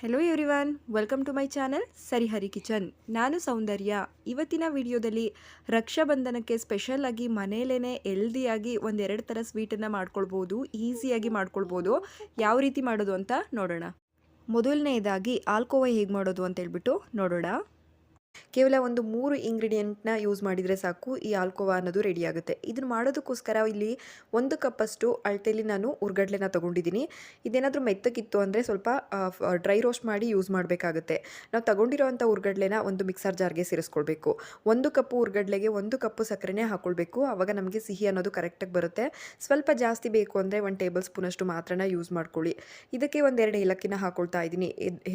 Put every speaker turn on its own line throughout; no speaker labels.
Hello everyone welcome to my channel Sarihari kitchen ನಾನು ಸೌಂದರ್ಯ. ಇವತ್ತಿನ ವಿಡಿಯೋದಲ್ಲಿ ರಕ್ಷಾಬಂಧನಕ್ಕೆ ಸ್ಪೆಷಲ್ ಆಗಿ ಮನೆಯಲ್ಲೇ ಎಲ್ದಿಯಾಗಿ ಒಂದೆರಡು ಥರ ಸ್ವೀಟನ್ನು ಮಾಡ್ಕೊಳ್ಬೋದು ಈಸಿಯಾಗಿ ಮಾಡ್ಕೊಳ್ಬೋದು. ಯಾವ ರೀತಿ ಮಾಡೋದು ಅಂತ ನೋಡೋಣ. ಮೊದಲನೇದಾಗಿ ಆಲ್ಕೋವಾ ಹೇಗೆ ಮಾಡೋದು ಅಂತ ಹೇಳ್ಬಿಟ್ಟು ನೋಡೋಣ. ಕೇವಲ ಒಂದು ಮೂರು ಇಂಗ್ರೀಡಿಯೆಂಟ್ನ ಯೂಸ್ ಮಾಡಿದರೆ ಸಾಕು, ಈ ಆಲ್ಕೋವಾ ಅನ್ನೋದು ರೆಡಿ ಆಗುತ್ತೆ. ಇದನ್ನು ಮಾಡೋದಕ್ಕೋಸ್ಕರ ಇಲ್ಲಿ ಒಂದು ಕಪ್ಪಷ್ಟು ಅಳತೆಯಲ್ಲಿ ನಾನು ಉರ್ಗಡ್ಲೆನ ತೊಗೊಂಡಿದ್ದೀನಿ ಇದೇನಾದರೂ ಮೆತ್ತಕ್ಕಿತ್ತು ಅಂದರೆ ಸ್ವಲ್ಪ ಡ್ರೈ ರೋಸ್ಟ್ ಮಾಡಿ ಯೂಸ್ ಮಾಡಬೇಕಾಗುತ್ತೆ. ನಾವು ತಗೊಂಡಿರೋವಂಥ ಉರ್ಗಡ್ಲೆನ ಒಂದು ಮಿಕ್ಸರ್ ಜಾರ್ಗೆ ಸೇರಿಸ್ಕೊಳ್ಬೇಕು. ಒಂದು ಕಪ್ಪು ಉರ್ಗಡ್ಲೆಗೆ ಒಂದು ಕಪ್ಪು ಸಕ್ಕರೆನೇ ಹಾಕ್ಕೊಳ್ಬೇಕು ಆವಾಗ ನಮಗೆ ಸಿಹಿ ಅನ್ನೋದು ಕರೆಕ್ಟಾಗಿ ಬರುತ್ತೆ. ಸ್ವಲ್ಪ ಜಾಸ್ತಿ ಬೇಕು ಅಂದರೆ ಒಂದು ಟೇಬಲ್ ಸ್ಪೂನಷ್ಟು ಮಾತ್ರನ ಯೂಸ್ ಮಾಡ್ಕೊಳ್ಳಿ. ಇದಕ್ಕೆ ಒಂದೆರಡು ಏಲಕ್ಕಿನ ಹಾಕ್ಕೊಳ್ತಾ ಇದ್ದೀನಿ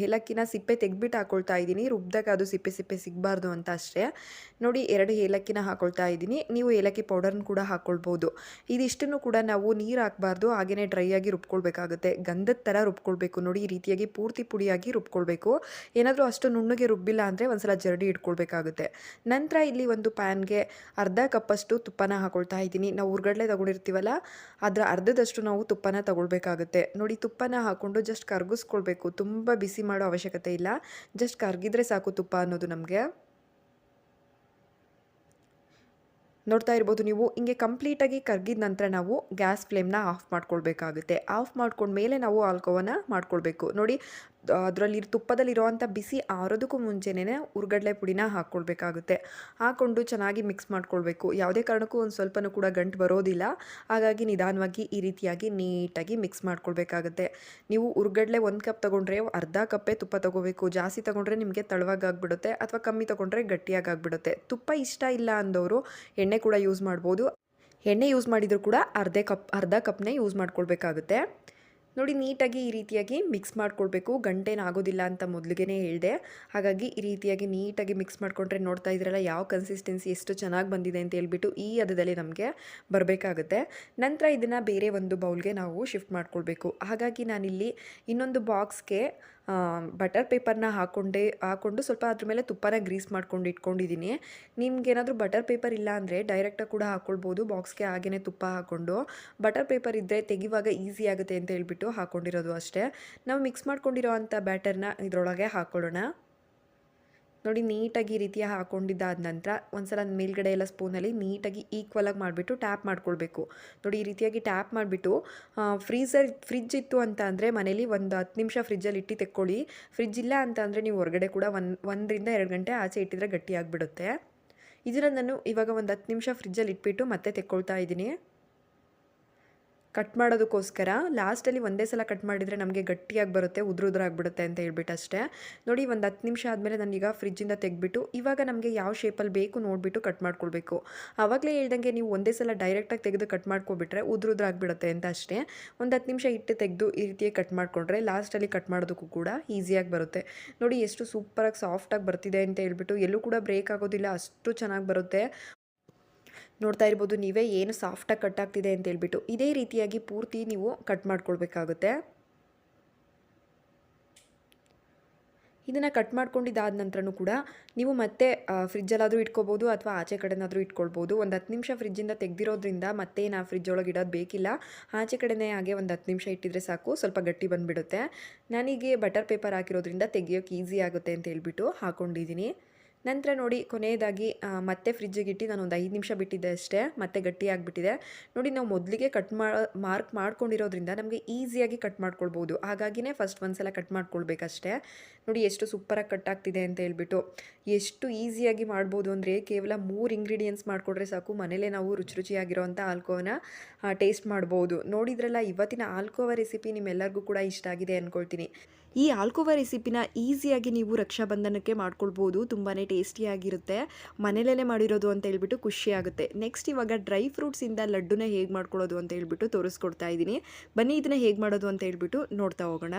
ಏಲಕ್ಕಿನ ಸಿಪ್ಪೆ ತೆಗ್ಬಿಟ್ಟು ಹಾಕ್ಕೊಳ್ತಾ ಇದ್ದೀನಿ ರುಬ್ದಾಗ ಅದು ಸಿಪ್ಪೆ ಸಿಪ್ಪೆ ಸಿಗಬಾರ್ದು ಅಂತ ಅಷ್ಟೇ. ನೋಡಿ, ಎರಡು ಏಲಕ್ಕಿನ ಹಾಕ್ಕೊಳ್ತಾ ಇದ್ದೀನಿ. ನೀವು ಏಲಕ್ಕಿ ಪೌಡರ್ನ ಕೂಡ ಹಾಕ್ಕೊಳ್ಬೋದು ಇದಿಷ್ಟನ್ನು ಕೂಡ ನಾವು ನೀರು ಹಾಕಬಾರ್ದು ಹಾಗೆಯೇ ಡ್ರೈ ಆಗಿ ರುಬ್ಕೊಳ್ಬೇಕಾಗುತ್ತೆ. ಗಂಧದ ಥರ ರುಬ್ಕೊಳ್ಬೇಕು. ನೋಡಿ, ಈ ರೀತಿಯಾಗಿ ಪೂರ್ತಿ ಪುಡಿಯಾಗಿ ರುಬ್ಕೊಳ್ಬೇಕು. ಏನಾದರೂ ಅಷ್ಟು ನುಣ್ಣಗೆ ರುಬ್ಬಿಲ್ಲ ಅಂದರೆ ಒಂದ್ಸಲ ಜರಡಿ ಇಟ್ಕೊಳ್ಬೇಕಾಗುತ್ತೆ. ನಂತರ ಇಲ್ಲಿ ಒಂದು ಪ್ಯಾನ್ಗೆ ಅರ್ಧ ಕಪ್ಪಷ್ಟು ತುಪ್ಪನ ಹಾಕೊಳ್ತಾ ಇದ್ದೀನಿ. ನಾವು ಉರ್ಗಡ್ಲೆ ತಗೊಂಡಿರ್ತೀವಲ್ಲ, ಅದರ ಅರ್ಧದಷ್ಟು ನಾವು ತುಪ್ಪನ ತಗೊಳ್ಬೇಕಾಗುತ್ತೆ. ನೋಡಿ, ತುಪ್ಪನ ಹಾಕ್ಕೊಂಡು ಜಸ್ಟ್ ಕರ್ಗಿಸ್ಕೊಳ್ಬೇಕು. ತುಂಬ ಬಿಸಿ ಮಾಡೋ ಅವಶ್ಯಕತೆ ಇಲ್ಲ. ಜಸ್ಟ್ ಕರ್ಗಿದ್ರೆ ಸಾಕು ತುಪ್ಪ ಅನ್ನೋದು ನಮಗೆ. ನೋಡ್ತಾ ಇರ್ಬೋದು ನೀವು, ಹಿಂಗೆ ಕಂಪ್ಲೀಟಾಗಿ ಕರ್ಗಿದ ನಂತರ ನಾವು ಗ್ಯಾಸ್ ಫ್ಲೇಮ್ನ ಆಫ್ ಮಾಡ್ಕೊಳ್ಬೇಕಾಗುತ್ತೆ. ಆಫ್ ಮಾಡ್ಕೊಂಡ್ಮೇಲೆ ನಾವು ಆಲ್ಕೋವನ್ನು ಮಾಡ್ಕೊಳ್ಬೇಕು. ನೋಡಿ ಅದರಲ್ಲಿ ತುಪ್ಪದಲ್ಲಿರುವಂಥ ಬಿಸಿ ಆರೋದಕ್ಕೂ ಮುಂಚೆನೇ ಉರ್ಗಡ್ಲೆ ಪುಡಿನ ಹಾಕ್ಕೊಳ್ಬೇಕಾಗುತ್ತೆ. ಹಾಕ್ಕೊಂಡು ಚೆನ್ನಾಗಿ ಮಿಕ್ಸ್ ಮಾಡ್ಕೊಳ್ಬೇಕು. ಯಾವುದೇ ಕಾರಣಕ್ಕೂ ಒಂದು ಸ್ವಲ್ಪನೂ ಕೂಡ ಗಂಟು ಬರೋದಿಲ್ಲ. ಹಾಗಾಗಿ ನಿಧಾನವಾಗಿ ಈ ರೀತಿಯಾಗಿ ನೀಟಾಗಿ ಮಿಕ್ಸ್ ಮಾಡ್ಕೊಳ್ಬೇಕಾಗುತ್ತೆ. ನೀವು ಉರ್ಗಡ್ಲೆ ಒಂದು ಕಪ್ ತೊಗೊಂಡ್ರೆ ಅರ್ಧ ಕಪ್ಪೇ ತುಪ್ಪ ತೊಗೋಬೇಕು. ಜಾಸ್ತಿ ತೊಗೊಂಡ್ರೆ ನಿಮಗೆ ತಳವಾಗಾಗ್ಬಿಡುತ್ತೆ ಅಥವಾ ಕಮ್ಮಿ ತೊಗೊಂಡ್ರೆ ಗಟ್ಟಿಯಾಗಾಗ್ಬಿಡುತ್ತೆ. ತುಪ್ಪ ಇಷ್ಟ ಇಲ್ಲ ಅಂದವರು ಎಣ್ಣೆ ಕೂಡ ಯೂಸ್ ಮಾಡ್ಬೋದು. ಎಣ್ಣೆ ಯೂಸ್ ಮಾಡಿದರೂ ಕೂಡ ಅರ್ಧ ಕಪ್ ಅರ್ಧ ಕಪ್ನೇ ಯೂಸ್ ಮಾಡ್ಕೊಳ್ಬೇಕಾಗುತ್ತೆ. ನೋಡಿ, ನೀಟಾಗಿ ಈ ರೀತಿಯಾಗಿ ಮಿಕ್ಸ್ ಮಾಡ್ಕೊಳ್ಬೇಕು. ಗಂಟೇನಾಗೋದಿಲ್ಲ ಅಂತ ಮೊದಲಿಗೆ ಹೇಳಿದೆ. ಹಾಗಾಗಿ ಈ ರೀತಿಯಾಗಿ ನೀಟಾಗಿ ಮಿಕ್ಸ್ ಮಾಡಿಕೊಂಡ್ರೆ ನೋಡ್ತಾ ಇದ್ರಲ್ಲ ಯಾವ ಕನ್ಸಿಸ್ಟೆನ್ಸಿ ಎಷ್ಟು ಚೆನ್ನಾಗಿ ಬಂದಿದೆ ಅಂತ ಹೇಳ್ಬಿಟ್ಟು ಈ ಹದದಲ್ಲಿ ನಮಗೆ ಬರಬೇಕಾಗುತ್ತೆ. ನಂತರ ಇದನ್ನು ಬೇರೆ ಒಂದು ಬೌಲ್ಗೆ ನಾವು ಶಿಫ್ಟ್ ಮಾಡ್ಕೊಳ್ಬೇಕು. ಹಾಗಾಗಿ ನಾನಿಲ್ಲಿ ಇನ್ನೊಂದು ಬಾಕ್ಸ್ಗೆ ಬಟರ್ ಪೇಪರ್ನ ಹಾಕೊಂಡೆ, ಹಾಕೊಂಡು ಸ್ವಲ್ಪ ಅದ್ರ ಮೇಲೆ ತುಪ್ಪನ ಗ್ರೀಸ್ ಮಾಡ್ಕೊಂಡು ಇಟ್ಕೊಂಡಿದ್ದೀನಿ ನಿಮ್ಗೇನಾದರೂ ಬಟರ್ ಪೇಪರ್ ಇಲ್ಲ ಅಂದರೆ ಡೈರೆಕ್ಟಾಗಿ ಕೂಡ ಹಾಕ್ಕೊಳ್ಬೋದು ಬಾಕ್ಸ್ಗೆ ಹಾಗೆಯೇ ತುಪ್ಪ ಹಾಕ್ಕೊಂಡು ಬಟರ್ ಪೇಪರ್ ಇದ್ದರೆ ತೆಗಿವಾಗ ಈಸಿ ಆಗುತ್ತೆ ಅಂತ ಹೇಳ್ಬಿಟ್ಟು ಹಾಕ್ಕೊಂಡಿರೋದು ಅಷ್ಟೇ. ನಾವು ಮಿಕ್ಸ್ ಮಾಡ್ಕೊಂಡಿರೋ ಅಂಥ ಬ್ಯಾಟರ್ನ ಇದರೊಳಗೆ ಹಾಕ್ಕೊಳ್ಳೋಣ ನೋಡಿ, ನೀಟಾಗಿ ಈ ರೀತಿಯ ಹಾಕೊಂಡಿದ್ದಾದ ನಂತರ ಒಂದ್ಸಲ ಮೇಲ್ಗಡೆ ಎಲ್ಲ ಸ್ಪೂನಲ್ಲಿ ನೀಟಾಗಿ ಈಕ್ವಲಾಗಿ ಮಾಡಿಬಿಟ್ಟು ಟ್ಯಾಪ್ ಮಾಡ್ಕೊಳ್ಬೇಕು. ನೋಡಿ, ಈ ರೀತಿಯಾಗಿ ಟ್ಯಾಪ್ ಮಾಡಿಬಿಟ್ಟು ಫ್ರೀಸರ್ ಫ್ರಿಜ್ ಇತ್ತು ಅಂತ ಅಂದರೆ ಮನೇಲಿ ಒಂದು ಹತ್ತು ನಿಮಿಷ ಫ್ರಿಜ್ಜಲ್ಲಿ ಇಟ್ಟು ತೆಕ್ಕೊಳ್ಳಿ. ಫ್ರಿಜ್ ಇಲ್ಲ ಅಂತ ಅಂದರೆ ನೀವು ಹೊರಗಡೆ ಕೂಡ ಒಂದು ಒಂದರಿಂದ ಎರಡು ಗಂಟೆ ಆಚೆ ಇಟ್ಟಿದ್ರೆ ಗಟ್ಟಿಯಾಗಿಬಿಡುತ್ತೆ ಇದನ್ನು ನಾನು ಇವಾಗ ಒಂದು ಹತ್ತು ನಿಮಿಷ ಫ್ರಿಜ್ಜಲ್ಲಿ ಇಟ್ಬಿಟ್ಟು ಮತ್ತೆ ತೆಕ್ಕೊಳ್ತಾ ಇದ್ದೀನಿ. ಕಟ್ ಮಾಡೋದಕ್ಕೋಸ್ಕರ ಲಾಸ್ಟಲ್ಲಿ ಒಂದೇ ಸಲ ಕಟ್ ಮಾಡಿದರೆ ನಮಗೆ ಗಟ್ಟಿಯಾಗಿ ಬರುತ್ತೆ, ಉದುರು ಉದುರಾಗ್ಬಿಡುತ್ತೆ ಅಂತ ಹೇಳ್ಬಿಟ್ಟು ಅಷ್ಟೇ ನೋಡಿ ಒಂದು ಹತ್ತು ನಿಮಿಷ ಆದಮೇಲೆ ನಾನೀಗ ಫ್ರಿಜ್ಜಿಂದ ತೆಗೆದ್ಬಿಟ್ಟು ಇವಾಗ ನಮಗೆ ಯಾವ ಶೇಪಲ್ಲಿ ಬೇಕು ನೋಡಿಬಿಟ್ಟು ಕಟ್ ಮಾಡ್ಕೊಳ್ಬೇಕು. ಆವಾಗಲೇ ಹೇಳ್ದಂಗೆ ನೀವು ಒಂದೇ ಸಲ ಡೈರೆಕ್ಟಾಗಿ ತೆಗೆದು ಕಟ್ ಮಾಡ್ಕೊಬಿಟ್ರೆ ಉದುರು ಉದುರಾಗ್ಬಿಡುತ್ತೆ ಅಂತ ಅಷ್ಟೇ. ಒಂದು ಹತ್ತು ನಿಮಿಷ ಇಟ್ಟು ತೆಗೆದು ಈ ರೀತಿಯಾಗಿ ಕಟ್ ಮಾಡಿಕೊಂಡ್ರೆ ಲಾಸ್ಟಲ್ಲಿ ಕಟ್ ಮಾಡೋದಕ್ಕೂ ಕೂಡ ಈಸಿಯಾಗಿ ಬರುತ್ತೆ. ನೋಡಿ ಎಷ್ಟು ಸೂಪರಾಗಿ ಸಾಫ್ಟಾಗಿ ಬರ್ತಿದೆ ಅಂತ ಹೇಳ್ಬಿಟ್ಟು ಎಲ್ಲೂ ಕೂಡ ಬ್ರೇಕ್ ಆಗೋದಿಲ್ಲ, ಅಷ್ಟು ಚೆನ್ನಾಗಿ ಬರುತ್ತೆ. ನೋಡ್ತಾ ಇರ್ಬೋದು, ನೀವೇ ಏನು ಸಾಫ್ಟಾಗಿ ಕಟ್ ಆಗ್ತಿದೆ ಅಂತ ಹೇಳ್ಬಿಟ್ಟು. ಇದೇ ರೀತಿಯಾಗಿ ಪೂರ್ತಿ ನೀವು ಕಟ್ ಮಾಡ್ಕೊಳ್ಬೇಕಾಗುತ್ತೆ. ಇದನ್ನು ಕಟ್ ಮಾಡ್ಕೊಂಡಿದ್ದಾದ ನಂತರನೂ ಕೂಡ ನೀವು ಮತ್ತೆ ಫ್ರಿಜ್ಜಲ್ಲಾದರೂ ಇಟ್ಕೋಬೋದು ಅಥವಾ ಆಚೆ ಕಡೆನಾದರೂ ಇಟ್ಕೊಳ್ಬೋದು. ಒಂದು ಹತ್ತು ನಿಮಿಷ ಫ್ರಿಜ್ಜಿಂದ ತೆಗೆದಿರೋದ್ರಿಂದ ಮತ್ತೆ ಆ ಫ್ರಿಜ್ ಒಳಗೆ ಇಡೋದು ಬೇಕಿಲ್ಲ. ಆಚೆ ಕಡೆನೇ ಹಾಗೆ ಒಂದು ಹತ್ತು ನಿಮಿಷ ಇಟ್ಟಿದ್ರೆ ಸಾಕು, ಸ್ವಲ್ಪ ಗಟ್ಟಿ ಬಂದುಬಿಡುತ್ತೆ. ನನಗೆ ಬಟರ್ ಪೇಪರ್ ಹಾಕಿರೋದ್ರಿಂದ ತೆಗಿಯೋಕೆ ಈಸಿ ಆಗುತ್ತೆ ಅಂತ ಹೇಳ್ಬಿಟ್ಟು ಹಾಕ್ಕೊಂಡಿದ್ದೀನಿ ನಂತರ ನೋಡಿ ಕೊನೆಯದಾಗಿ ಮತ್ತೆ ಫ್ರಿಜ್ಜಿಗೆ ಇಟ್ಟು ನಾನು ಒಂದು ಐದು ನಿಮಿಷ ಬಿಟ್ಟಿದ್ದೆ ಅಷ್ಟೇ, ಮತ್ತೆ ಗಟ್ಟಿ ಆಗಿಬಿಟ್ಟಿದೆ ನೋಡಿ ನಾವು ಮೊದಲಿಗೆ ಕಟ್ ಮಾರ್ಕ್ ಮಾಡ್ಕೊಂಡಿರೋದ್ರಿಂದ ನಮಗೆ ಈಸಿಯಾಗಿ ಕಟ್ ಮಾಡ್ಕೊಳ್ಬೋದು. ಹಾಗಾಗಿನೇ ಫಸ್ಟ್ ಒಂದು ಸಲ ಕಟ್ ಮಾಡ್ಕೊಳ್ಬೇಕಷ್ಟೇ. ನೋಡಿ ಎಷ್ಟು ಸೂಪರಾಗಿ ಕಟ್ ಆಗ್ತಿದೆ ಅಂತ ಹೇಳ್ಬಿಟ್ಟು. ಎಷ್ಟು ಈಸಿಯಾಗಿ ಮಾಡ್ಬೋದು ಅಂದರೆ ಕೇವಲ ಮೂರು ಇಂಗ್ರೀಡಿಯೆಂಟ್ಸ್ ಮಾಡಿಕೊಡ್ರೆ ಸಾಕು, ಮನೇಲೇ ನಾವು ರುಚಿ ರುಚಿಯಾಗಿರೋವಂಥ ಆಲ್ಕೋವನ್ನ ಟೇಸ್ಟ್ ಮಾಡ್ಬೋದು. ನೋಡಿದ್ರಲ್ಲ, ಇವತ್ತಿನ ಆಲ್ಕೋವಾ ರೆಸಿಪಿ ನಿಮ್ಮೆಲ್ಲರಿಗೂ ಕೂಡ ಇಷ್ಟ ಆಗಿದೆ ಅಂದ್ಕೊಳ್ತೀನಿ ಈ ಆಲ್ಕೋವಾ ರೆಸಿಪಿನ ಈಸಿಯಾಗಿ ನೀವು ರಕ್ಷಾಬಂಧನಕ್ಕೆ ಮಾಡ್ಕೊಳ್ಬೋದು. ತುಂಬಾ ಟೇಸ್ಟಿಯಾಗಿರುತ್ತೆ. ಮನೇಲೇ ಮಾಡಿರೋದು ಅಂತ ಹೇಳ್ಬಿಟ್ಟು ಖುಷಿಯಾಗುತ್ತೆ ನೆಕ್ಸ್ಟ್ ಇವಾಗ ಡ್ರೈ ಫ್ರೂಟ್ಸಿಂದ ಲಡ್ಡುನ ಹೇಗೆ ಮಾಡ್ಕೊಳ್ಳೋದು ಅಂತ ಹೇಳ್ಬಿಟ್ಟು ತೋರಿಸ್ಕೊಡ್ತಾ ಇದ್ದೀನಿ. ಬನ್ನಿ ಇದನ್ನ ಹೇಗೆ ಮಾಡೋದು ಅಂತ ಹೇಳ್ಬಿಟ್ಟು ನೋಡ್ತಾ ಹೋಗೋಣ.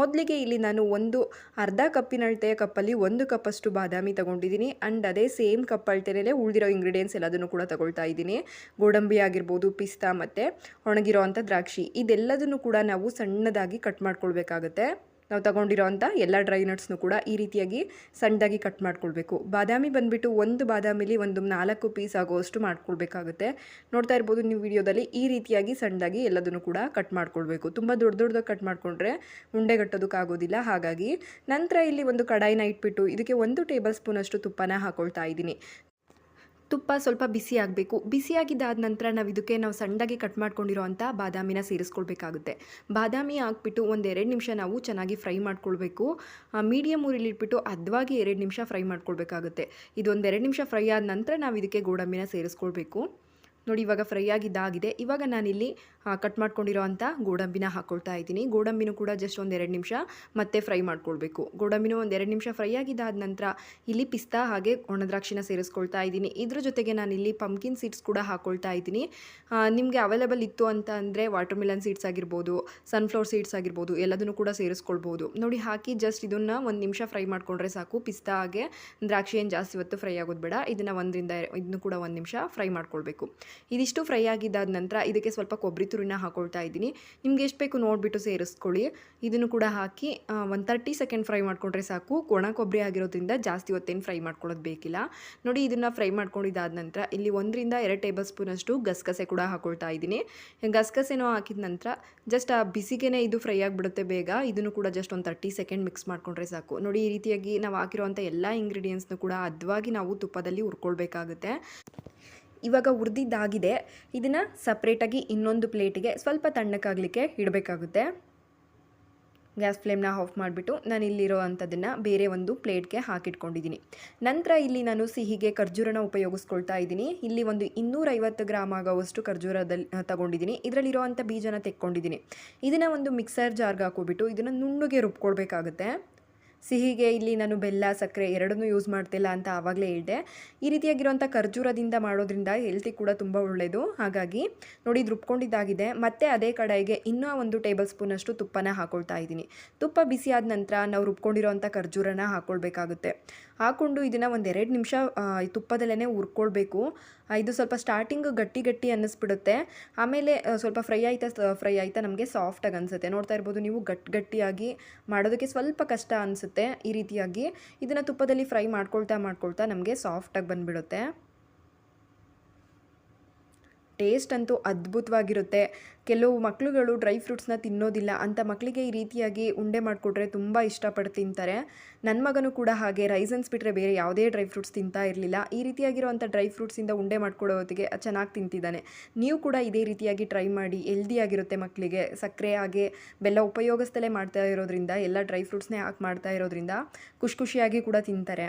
ಮೊದಲಿಗೆ ಇಲ್ಲಿ ನಾನು ಒಂದು ಅರ್ಧ ಕಪ್ಪಿನ ಅಳತೆಯ ಕಪ್ಪಲ್ಲಿ ಒಂದು ಕಪ್ಪಷ್ಟು ಬಾದಾಮಿ ತಗೊಂಡಿದ್ದೀನಿ. ಆ್ಯಂಡ್ ಅದೇ ಸೇಮ್ ಕಪ್ ಅಳತೆಯಲ್ಲೇ ಉಳಿದಿರೋ ಇಂಗ್ರೀಡಿಯೆಂಟ್ಸ್ ಎಲ್ಲದನ್ನು ಕೂಡ ತಗೊಳ್ತಾ ಇದ್ದೀನಿ. ಗೋಡಂಬಿ ಆಗಿರ್ಬೋದು, ಪಿಸ್ತಾ ಮತ್ತು ಒಣಗಿರೋ ದ್ರಾಕ್ಷಿ. ಇದೆಲ್ಲದನ್ನು ಕೂಡ ನಾವು ಸಣ್ಣದಾಗಿ ಕಟ್ ಮಾಡ್ಕೊಳ್ಬೇಕಾಗತ್ತೆ. ನಾವು ತಗೊಂಡಿರೋಂಥ ಎಲ್ಲ ಡ್ರೈ ನಟ್ಸ್ನು ಕೂಡ ಈ ರೀತಿಯಾಗಿ ಸಣ್ಣದಾಗಿ ಕಟ್ ಮಾಡ್ಕೊಳ್ಬೇಕು. ಬಾದಾಮಿ ಬಂದುಬಿಟ್ಟು ಒಂದು ಬಾದಾಮಿಲಿ ಒಂದು ನಾಲ್ಕು ಪೀಸ್ ಆಗುವಷ್ಟು ಮಾಡ್ಕೊಳ್ಬೇಕಾಗುತ್ತೆ. ನೋಡ್ತಾ ಇರ್ಬೋದು ನೀವು ವಿಡಿಯೋದಲ್ಲಿ ಈ ರೀತಿಯಾಗಿ ಸಣ್ಣದಾಗಿ ಎಲ್ಲದನ್ನು ಕೂಡ ಕಟ್ ಮಾಡ್ಕೊಳ್ಬೇಕು. ತುಂಬ ದೊಡ್ಡ ದೊಡ್ಡದಾಗಿ ಕಟ್ ಮಾಡಿಕೊಂಡ್ರೆ ಉಂಡೆ ಕಟ್ಟೋದಕ್ಕಾಗೋದಿಲ್ಲ ಹಾಗಾಗಿ ನಂತರ ಇಲ್ಲಿ ಒಂದು ಕಡಾಯಿನ ಇಟ್ಬಿಟ್ಟು ಇದಕ್ಕೆ ಒಂದು ಟೇಬಲ್ ಸ್ಪೂನಷ್ಟು ತುಪ್ಪನ ಹಾಕೊಳ್ತಾ ಇದ್ದೀನಿ. ತುಪ್ಪ ಸ್ವಲ್ಪ ಬಿಸಿ ಆಗಬೇಕು. ಬಿಸಿಯಾಗಿದ್ದಾದ ನಂತರ ನಾವು ಇದಕ್ಕೆ ನಾವು ಸಣ್ಣದಾಗಿ ಕಟ್ ಮಾಡ್ಕೊಂಡಿರೋ ಬಾದಾಮಿನ ಸೇರಿಸ್ಕೊಳ್ಬೇಕಾಗುತ್ತೆ. ಬಾದಾಮಿ ಹಾಕ್ಬಿಟ್ಟು ಒಂದು ಎರಡು ನಿಮಿಷ ನಾವು ಚೆನ್ನಾಗಿ ಫ್ರೈ ಮಾಡ್ಕೊಳ್ಬೇಕು. ಮೀಡಿಯಮ್ ಊರಿಲಿಟ್ಬಿಟ್ಟು ಅದ್ವಾಗಿ ಎರಡು ನಿಮಿಷ ಫ್ರೈ ಮಾಡ್ಕೊಳ್ಬೇಕಾಗುತ್ತೆ. ಇದೊಂದು ಎರಡು ನಿಮಿಷ ಫ್ರೈ ಆದ ನಂತರ ನಾವು ಇದಕ್ಕೆ ಗೋಡಂಬಿನ ಸೇರಿಸ್ಕೊಳ್ಬೇಕು. ನೋಡಿ, ಇವಾಗ ಫ್ರೈ ಆಗಿದ್ದಾಗಿದೆ. ಇವಾಗ ನಾನಿಲ್ಲಿ ಕಟ್ ಮಾಡ್ಕೊಂಡಿರೋ ಅಂಥ ಗೋಡಂಬಿನ ಹಾಕ್ಕೊಳ್ತಾ ಇದ್ದೀನಿ. ಗೋಡಂಬಿನೂ ಕೂಡ ಜಸ್ಟ್ ಒಂದು ಎರಡು ನಿಮಿಷ ಮತ್ತೆ ಫ್ರೈ ಮಾಡ್ಕೊಳ್ಬೇಕು. ಗೋಡಂಬಿನೂ ಒಂದು ಎರಡು ನಿಮಿಷ ಫ್ರೈ ಆಗಿದ್ದಾದ ನಂತರ ಇಲ್ಲಿ ಪಿಸ್ತಾ ಹಾಗೆ ಒಣದ್ರಾಕ್ಷಿನ ಸೇರಿಸ್ಕೊಳ್ತಾ ಇದ್ದೀನಿ. ಇದ್ರ ಜೊತೆಗೆ ನಾನಿಲ್ಲಿ ಪಂಪ್ಕಿನ್ ಸೀಡ್ಸ್ ಕೂಡ ಹಾಕ್ಕೊಳ್ತಾ ಇದ್ದೀನಿ. ನಿಮಗೆ ಅವೈಲೇಬಲ್ ಇತ್ತು ಅಂತ ಅಂದರೆ ವಾಟರ್ ಮಿಲನ್ ಸೀಡ್ಸ್ ಆಗಿರ್ಬೋದು ಸನ್ಫ್ಲವರ್ ಸೀಡ್ಸ್ ಆಗಿರ್ಬೋದು, ಎಲ್ಲದನ್ನು ಕೂಡ ಸೇರಿಸ್ಕೊಳ್ಬೋದು. ನೋಡಿ, ಹಾಕಿ ಜಸ್ಟ್ ಇದನ್ನು ಒಂದು ನಿಮಿಷ ಫ್ರೈ ಮಾಡ್ಕೊಂಡ್ರೆ ಸಾಕು. ಪಿಸ್ತಾ ಹಾಗೆ ದ್ರಾಕ್ಷಿ ಏನು ಜಾಸ್ತಿ ಹೊತ್ತು ಫ್ರೈ ಆಗೋದು ಬೇಡ. ಇದನ್ನು ಒಂದರಿಂದ, ಇದನ್ನು ಕೂಡ ಒಂದು ನಿಮಿಷ ಫ್ರೈ ಮಾಡ್ಕೊಳ್ಬೇಕು. ಇದಿಷ್ಟು ಫ್ರೈ ಆಗಿದ್ದಾದ ನಂತರ ಇದಕ್ಕೆ ಸ್ವಲ್ಪ ಕೊಬ್ಬರಿ ತುರಿನ ಹಾಕೊಳ್ತಾ ಇದ್ದೀನಿ. ನಿಮ್ಗೆ ಎಷ್ಟು ಬೇಕು ನೋಡಿಬಿಟ್ಟು ಸೇರಿಸ್ಕೊಳ್ಳಿ. ಇದನ್ನು ಕೂಡ ಹಾಕಿ ಒಂದು ತರ್ಟಿ ಸೆಕೆಂಡ್ ಫ್ರೈ ಮಾಡ್ಕೊಂಡ್ರೆ ಸಾಕು. ಒಣ ಕೊಬ್ಬರಿ ಆಗಿರೋದ್ರಿಂದ ಜಾಸ್ತಿ ಹೊತ್ತೇನು ಫ್ರೈ ಮಾಡ್ಕೊಳ್ಳೋದು ಬೇಕಿಲ್ಲ. ನೋಡಿ ಇದನ್ನು ಫ್ರೈ ಮಾಡ್ಕೊಂಡಿದ್ದಾದ ನಂತರ ಇಲ್ಲಿ ಒಂದರಿಂದ ಎರಡು ಟೇಬಲ್ ಸ್ಪೂನಷ್ಟು ಗಸಗಸೆ ಕೂಡ ಹಾಕೊಳ್ತಾ ಇದ್ದೀನಿ. ಗಸಗಸೆನೋ ಹಾಕಿದ ನಂತರ ಜಸ್ಟ್ ಆ ಬಿಸಿಗೆನೇ ಇದು ಫ್ರೈ ಆಗಿಬಿಡುತ್ತೆ ಬೇಗ. ಇದನ್ನು ಕೂಡ ಜಸ್ಟ್ ಒಂದು ತರ್ಟಿ ಸೆಕೆಂಡ್ ಮಿಕ್ಸ್ ಮಾಡ್ಕೊಂಡ್ರೆ ಸಾಕು. ನೋಡಿ ಈ ರೀತಿಯಾಗಿ ನಾವು ಹಾಕಿರುವಂಥ ಎಲ್ಲ ಇಂಗ್ರೀಡಿಯೆಂಟ್ಸ್ನು ಕೂಡ ಅದ್ವಾಗಿ ನಾವು ತುಪ್ಪದಲ್ಲಿ ಹುರ್ಕೊಳ್ಬೇಕಾಗುತ್ತೆ. ಇವಾಗ ಹುರಿದಿದ್ದಾಗಿದೆ. ಇದನ್ನು ಸಪ್ರೇಟಾಗಿ ಇನ್ನೊಂದು ಪ್ಲೇಟಿಗೆ ಸ್ವಲ್ಪ ತಣ್ಣಕ್ಕಾಗಲಿಕ್ಕೆ ಇಡಬೇಕಾಗುತ್ತೆ. ಗ್ಯಾಸ್ ಫ್ಲೇಮ್ನ ಆಫ್ ಮಾಡಿಬಿಟ್ಟು ನಾನು ಇಲ್ಲಿರೋ ಅಂಥದ್ದನ್ನು ಬೇರೆ ಒಂದು ಪ್ಲೇಟ್ಗೆ ಹಾಕಿಟ್ಕೊಂಡಿದ್ದೀನಿ ನಂತರ ಇಲ್ಲಿ ನಾನು ಸಿಹಿಗೆ ಖರ್ಜೂರನ ಉಪಯೋಗಿಸ್ಕೊಳ್ತಾ ಇದ್ದೀನಿ ಇಲ್ಲಿ ಒಂದು ಇನ್ನೂರೈವತ್ತು ಗ್ರಾಮ್ ಆಗೋವಷ್ಟು ಖರ್ಜೂರದಲ್ಲಿ ತಗೊಂಡಿದ್ದೀನಿ ಇದರಲ್ಲಿರೋ ಅಂಥ ಬೀಜನ ತೆಕ್ಕೊಂಡಿದ್ದೀನಿ ಇದನ್ನು ಒಂದು ಮಿಕ್ಸರ್ ಜಾರ್ಗೆ ಹಾಕೋಬಿಟ್ಟು ಇದನ್ನು ನುಣ್ಣಗೆ ರುಬ್ಕೊಳ್ಬೇಕಾಗುತ್ತೆ. ಸಿಹಿಗೆ ಇಲ್ಲಿ ನಾನು ಬೆಲ್ಲ, ಸಕ್ಕರೆ ಎರಡನ್ನೂ ಯೂಸ್ ಮಾಡ್ತಿಲ್ಲ ಅಂತ ಆವಾಗಲೇ ಹೇಳಿದೆ. ಈ ರೀತಿಯಾಗಿರುವಂಥ ಖರ್ಜೂರದಿಂದ ಮಾಡೋದ್ರಿಂದ ಹೆಲ್ತಿ ಕೂಡ ತುಂಬ ಒಳ್ಳೆಯದು ಹಾಗಾಗಿ ನೋಡಿ ರುಬ್ಕೊಂಡಿದ್ದಾಗಿದೆ. ಮತ್ತು ಅದೇ ಕಡೆಗೆ ಇನ್ನೂ ಒಂದು ಟೇಬಲ್ ಸ್ಪೂನಷ್ಟು ತುಪ್ಪನ ಹಾಕೊಳ್ತಾ ಇದ್ದೀನಿ. ತುಪ್ಪ ಬಿಸಿ ಆದ ನಂತರ ನಾವು ರುಬ್ಕೊಂಡಿರೋವಂಥ ಖರ್ಜೂರನ ಹಾಕ್ಕೊಳ್ಬೇಕಾಗುತ್ತೆ ಹಾಕ್ಕೊಂಡು ಇದನ್ನು ಒಂದು ಎರಡು ನಿಮಿಷ ತುಪ್ಪದಲ್ಲೇ ಹುರ್ಕೊಳ್ಬೇಕು. ಇದು ಸ್ವಲ್ಪ ಸ್ಟಾರ್ಟಿಂಗ್ ಗಟ್ಟಿ ಗಟ್ಟಿ ಅನ್ನಿಸ್ಬಿಡುತ್ತೆ. ಆಮೇಲೆ ಸ್ವಲ್ಪ ಫ್ರೈ ಆಯ್ತಾ ಫ್ರೈ ಆಯ್ತಾ ನಮಗೆ ಸಾಫ್ಟಾಗಿ ಅನಿಸುತ್ತೆ. ನೋಡ್ತಾ ಇರ್ಬೋದು ನೀವು ಗಟ್ಟಿ ಗಟ್ಟಿಯಾಗಿ ಮಾಡೋದಕ್ಕೆ ಸ್ವಲ್ಪ ಕಷ್ಟ ಅನಿಸುತ್ತೆ. ಈ ರೀತಿಯಾಗಿ. ಇದನ್ನು ತುಪ್ಪದಲ್ಲಿ ಫ್ರೈ ಮಾಡ್ಕೊಳ್ತಾ ಮಾಡ್ಕೊಳ್ತಾ ನಮಗೆ ಸಾಫ್ಟಾಗಿ ಬಂದುಬಿಡುತ್ತೆ. ಟೇಸ್ಟ್ ಅಂತೂ ಅದ್ಭುತವಾಗಿರುತ್ತೆ. ಕೆಲವು ಮಕ್ಕಳುಗಳು ಡ್ರೈ ಫ್ರೂಟ್ಸ್ನ ತಿನ್ನೋದಿಲ್ಲ ಅಂತ ಮಕ್ಕಳಿಗೆ ಈ ರೀತಿಯಾಗಿ ಉಂಡೆ ಮಾಡಿಕೊಟ್ರೆ ತುಂಬ ಇಷ್ಟಪಟ್ಟು ತಿಂತಾರೆ. ನನ್ನ ಮಗನೂ ಕೂಡ ಹಾಗೆ ರೈಸನ್ಸ್ ಬಿಟ್ಟರೆ ಬೇರೆ ಯಾವುದೇ ಡ್ರೈ ಫ್ರೂಟ್ಸ್ ತಿಂತಾ ಇರಲಿಲ್ಲ. ಈ ರೀತಿಯಾಗಿರುವಂಥ ಡ್ರೈ ಫ್ರೂಟ್ಸಿಂದ ಉಂಡೆ ಮಾಡ್ಕೊಡೋ ಹೊತ್ತಿಗೆ ಚೆನ್ನಾಗಿ ತಿಂತಿದ್ದಾನೆ. ನೀವು ಕೂಡ ಇದೇ ರೀತಿಯಾಗಿ ಟ್ರೈ ಮಾಡಿ ಹೆಲ್ದಿಯಾಗಿರುತ್ತೆ ಮಕ್ಕಳಿಗೆ ಸಕ್ಕರೆ ಹಾಗೆ ಬೆಲ್ಲ ಉಪಯೋಗಿಸ್ತಲೇ ಮಾಡ್ತಾ ಇರೋದ್ರಿಂದ, ಎಲ್ಲ ಡ್ರೈ ಫ್ರೂಟ್ಸ್ನೇ ಹಾಕಿ ಮಾಡ್ತಾ ಇರೋದ್ರಿಂದ ಖುಷಿ ಖುಷಿಯಾಗಿ ಕೂಡ ತಿಂತಾರೆ.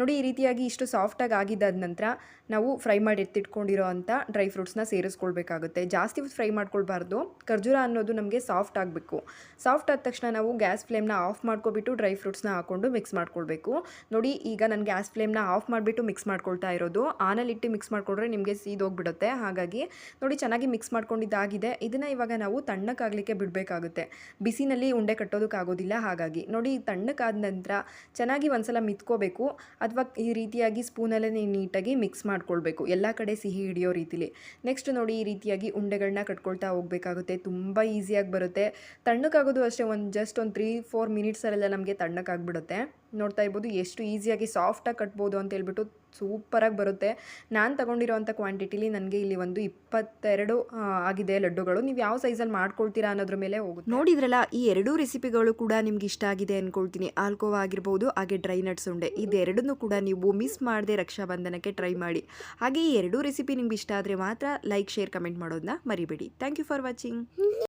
ನೋಡಿ, ಈ ರೀತಿಯಾಗಿ ಇಷ್ಟು ಸಾಫ್ಟಾಗಿ ಆಗಿದ್ದಾದ ನಂತರ ನಾವು ಫ್ರೈ ಮಾಡಿ ಎತ್ತಿಟ್ಕೊಂಡಿರೋ ಅಂಥ ಡ್ರೈ ಫ್ರೂಟ್ಸ್ನ ಸೇರಿಸ್ಕೊಳ್ಬೇಕಾಗುತ್ತೆ. ಜಾಸ್ತಿ ಫ್ರೈ ಮಾಡ್ಕೊಳ್ಬಾರ್ದು. ಖರ್ಜೂರ ಅನ್ನೋದು ನಮಗೆ ಸಾಫ್ಟ್ ಆಗಬೇಕು. ಸಾಫ್ಟ್ ಆದ ತಕ್ಷಣ ನಾವು ಗ್ಯಾಸ್ ಫ್ಲೇಮ್ನ ಆಫ್ ಮಾಡ್ಕೊಬಿಟ್ಟು ಡ್ರೈ ಫ್ರೂಟ್ಸ್ನ ಹಾಕ್ಕೊಂಡು ಮಿಕ್ಸ್ ಮಾಡ್ಕೊಳ್ಬೇಕು. ನೋಡಿ, ಈಗ ನಾನು ಗ್ಯಾಸ್ ಫ್ಲೇಮ್ನ ಆಫ್ ಮಾಡಿಬಿಟ್ಟು ಮಿಕ್ಸ್ ಮಾಡ್ಕೊಳ್ತಾ ಇರೋದು. ಆನಲ್ಲಿಟ್ಟು ಮಿಕ್ಸ್ ಮಾಡಿಕೊಂಡ್ರೆ ನಿಮಗೆ ಸೀದೋಗ್ಬಿಡುತ್ತೆ ಹಾಗಾಗಿ ನೋಡಿ, ಚೆನ್ನಾಗಿ ಮಿಕ್ಸ್ ಮಾಡ್ಕೊಂಡಿದ್ದಾಗಿದೆ. ಇದನ್ನು ಇವಾಗ ನಾವು ತಣ್ಣಕ್ಕಾಗಲಿಕ್ಕೆ ಬಿಡಬೇಕಾಗುತ್ತೆ. ಬಿಸಿನಲ್ಲಿ ಉಂಡೆ ಕಟ್ಟೋದಕ್ಕಾಗೋದಿಲ್ಲ ಹಾಗಾಗಿ ನೋಡಿ ತಣ್ಣಕ್ಕಾದ ನಂತರ ಚೆನ್ನಾಗಿ ಒಂದ್ಸಲ ಮಿತ್ಕೋಬೇಕು. ಅಥವಾ ಈ ರೀತಿಯಾಗಿ ಸ್ಪೂನಲ್ಲೇ ನೀಟಾಗಿ ಮಿಕ್ಸ್ ಮಾಡ್ಕೊಳ್ಬೇಕು. ಎಲ್ಲ ಕಡೆ ಸಿಹಿ ಹಿಡಿಯೋ ರೀತಿಲಿ. ನೆಕ್ಸ್ಟ್ ನೋಡಿ, ಈ ರೀತಿಯಾಗಿ ಉಂಡೆಗಳನ್ನ ಕಟ್ಕೊಳ್ತಾ ಹೋಗಬೇಕಾಗುತ್ತೆ, ತುಂಬ ಈಸಿಯಾಗಿ ಬರುತ್ತೆ. ತಣ್ಣಕ್ಕಾಗೋದು ಅಷ್ಟೇ, ಒಂದು ಜಸ್ಟ್ ಒಂದು ತ್ರೀ ಫೋರ್ ಮಿನಿಟ್ಸಲ್ಲೆಲ್ಲ ನಮಗೆ ತಣ್ಣಕ್ಕಾಗ್ಬಿಡುತ್ತೆ ನೋಡ್ತಾ ಇರ್ಬೋದು, ಎಷ್ಟು ಈಸಿಯಾಗಿ ಸಾಫ್ಟಾಗಿ ಕಟ್ಬೋದು ಅಂತ ಹೇಳ್ಬಿಟ್ಟು ಸೂಪರಾಗಿ ಬರುತ್ತೆ. ನಾನು ತಗೊಂಡಿರೋವಂಥ ಕ್ವಾಂಟಿಟಿಲಿ ನನಗೆ ಇಲ್ಲಿ ಒಂದು ಇಪ್ಪತ್ತೆರಡು ಆಗಿದೆ ಲಡ್ಡುಗಳು. ನೀವು ಯಾವ ಸೈಜಲ್ಲಿ ಮಾಡ್ಕೊಳ್ತೀರಾ ಅನ್ನೋದ್ರ ಮೇಲೆ ಹೋಗುತ್ತೆ. ನೋಡಿದ್ರಲ್ಲ, ಈ ಎರಡೂ ರೆಸಿಪಿಗಳು ಕೂಡ ನಿಮ್ಗೆ ಇಷ್ಟ ಆಗಿದೆ ಅಂದ್ಕೊಳ್ತೀನಿ ಆಲ್ಕೋವಾ ಆಗಿರ್ಬೋದು, ಹಾಗೆ ಡ್ರೈ ನಟ್ಸ್ ಉಂಡೆ. ಇದೆರಡನ್ನೂ ಕೂಡ ನೀವು ಮಿಸ್ ಮಾಡದೆ ರಕ್ಷಾಬಂಧನಕ್ಕೆ ಟ್ರೈ ಮಾಡಿ. ಹಾಗೆ ಈ ಎರಡೂ ರೆಸಿಪಿ ನಿಮ್ಗೆ ಇಷ್ಟ ಆದರೆ ಮಾತ್ರ ಲೈಕ್, ಶೇರ್, ಕಮೆಂಟ್ ಮಾಡೋದನ್ನ ಮರಿಬೇಡಿ. Thank you for watching.